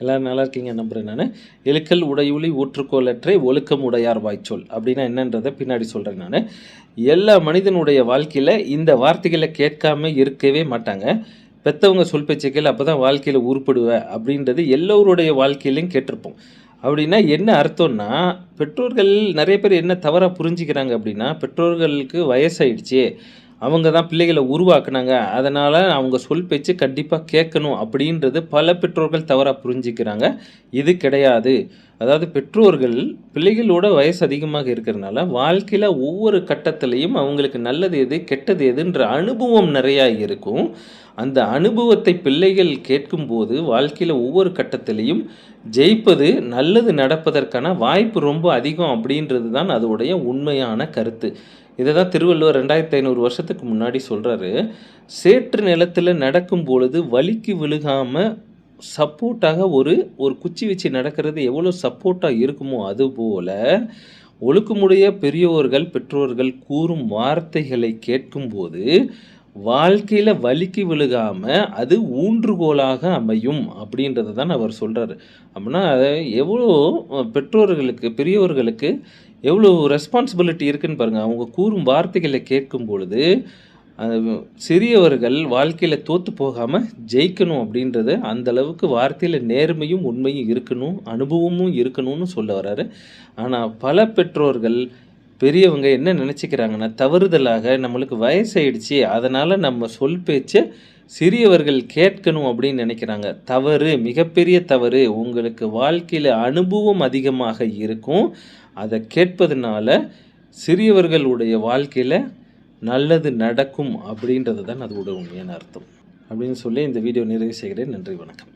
எல்லோரும் நல்லா இருக்கீங்க நம்புகிறேன் நான். எழுக்கல் உடையுளி ஊற்றுக்கோலற்றை ஒழுக்கம் உடையார் வாய்ச்சொல் அப்படின்னா என்னன்றதை பின்னாடி சொல்கிறேன் நான். எல்லா மனிதனுடைய வாழ்க்கையில் இந்த வார்த்தைகளை கேட்காம இருக்கவே மாட்டாங்க. பெற்றவங்க சொல் பேச்சுக்கள் அப்போ தான் வாழ்க்கையில் உருப்படுவேன் அப்படின்றது எல்லோருடைய வாழ்க்கையிலையும் கேட்டிருப்போம். அப்படின்னா என்ன அர்த்தம்னா பெற்றோர்கள் நிறைய பேர் என்ன தவறாக புரிஞ்சுக்கிறாங்க அப்படின்னா பெற்றோர்களுக்கு வயசாயிடுச்சு அவங்க தான் பிள்ளைகளை உருவாக்குனாங்க. அதனால் அவங்க சொல் பேச்சு கண்டிப்பாக கேட்கணும் அப்படின்றது பல பெற்றோர்கள் தவறாக புரிஞ்சிக்கிறாங்க. இது கிடையாது. அதாவது பெற்றோர்கள் பிள்ளைகளோட வயசு அதிகமாக இருக்கிறதுனால வாழ்க்கையில் ஒவ்வொரு கட்டத்திலையும் அவங்களுக்கு நல்லது எது கெட்டது எதுன்ற அனுபவம் நிறையா இருக்கும். அந்த அனுபவத்தை பிள்ளைகள் கேட்கும்போது வாழ்க்கையில் ஒவ்வொரு கட்டத்திலையும் ஜெயிப்பது நல்லது நடப்பதற்கான வாய்ப்பு ரொம்ப அதிகம் அப்படின்றது தான் அதோடைய உண்மையான கருத்து. இதை தான் திருவள்ளுவர் ரெண்டாயிரத்தி ஐநூறு வருஷத்துக்கு முன்னாடி சொல்கிறாரு சேற்று நிலத்தில் நடக்கும் பொழுது வலிக்கு விழுகாமல் சப்போர்ட்டாக ஒரு ஒரு குச்சி வச்சு நடக்கிறது எவ்வளோ சப்போர்ட்டாக இருக்குமோ அதுபோல் ஒழுக்கமுடைய பெரியோர்கள் பெற்றோர்கள் கூறும் வார்த்தைகளை கேட்கும்போது வாழ்க்கையில் வலிக்கு விழுகாமல் அது ஊன்றுகோலாக அமையும் அப்படின்றத தான் அவர் சொல்கிறாரு அப்படின்னா அதை எவ்வளோ பெற்றோர்களுக்கு பெரியவர்களுக்கு எவ்வளோ ரெஸ்பான்சிபிலிட்டி இருக்குன்னு பாருங்கள் அவங்க கூறும் வார்த்தைகளை கேட்கும் பொழுது சிறியவர்கள் வாழ்க்கையில் தோற்று போகாமல் ஜெயிக்கணும் அப்படின்றது அந்த அளவுக்கு வார்த்தையில் நேர்மையும் உண்மையும் இருக்கணும் அனுபவமும் இருக்கணும்னு சொல்ல வர்றாரு. ஆனால் பல பெற்றோர்கள் பெரியவங்க என்ன நினச்சிக்கிறாங்கன்னா தவறுதலாக நம்மளுக்கு வயசாயிடுச்சு அதனால் நம்ம சொல் பேச்சை சிறியவர்கள் கேட்கணும் அப்படின்னு நினைக்கிறாங்க. தவறு மிகப்பெரிய தவறு உங்களுக்கு வாழ்க்கையில் அனுபவம் அதிகமாக இருக்கும். அதை கேட்பதனால சிறியவர்களுடைய வாழ்க்கையில் நல்லது நடக்கும் அப்படின்றது தான் அதோட உண்மையான அர்த்தம். அப்படின்னு சொல்லி இந்த வீடியோ நிறைவு செய்கிறேன். நன்றி வணக்கம்.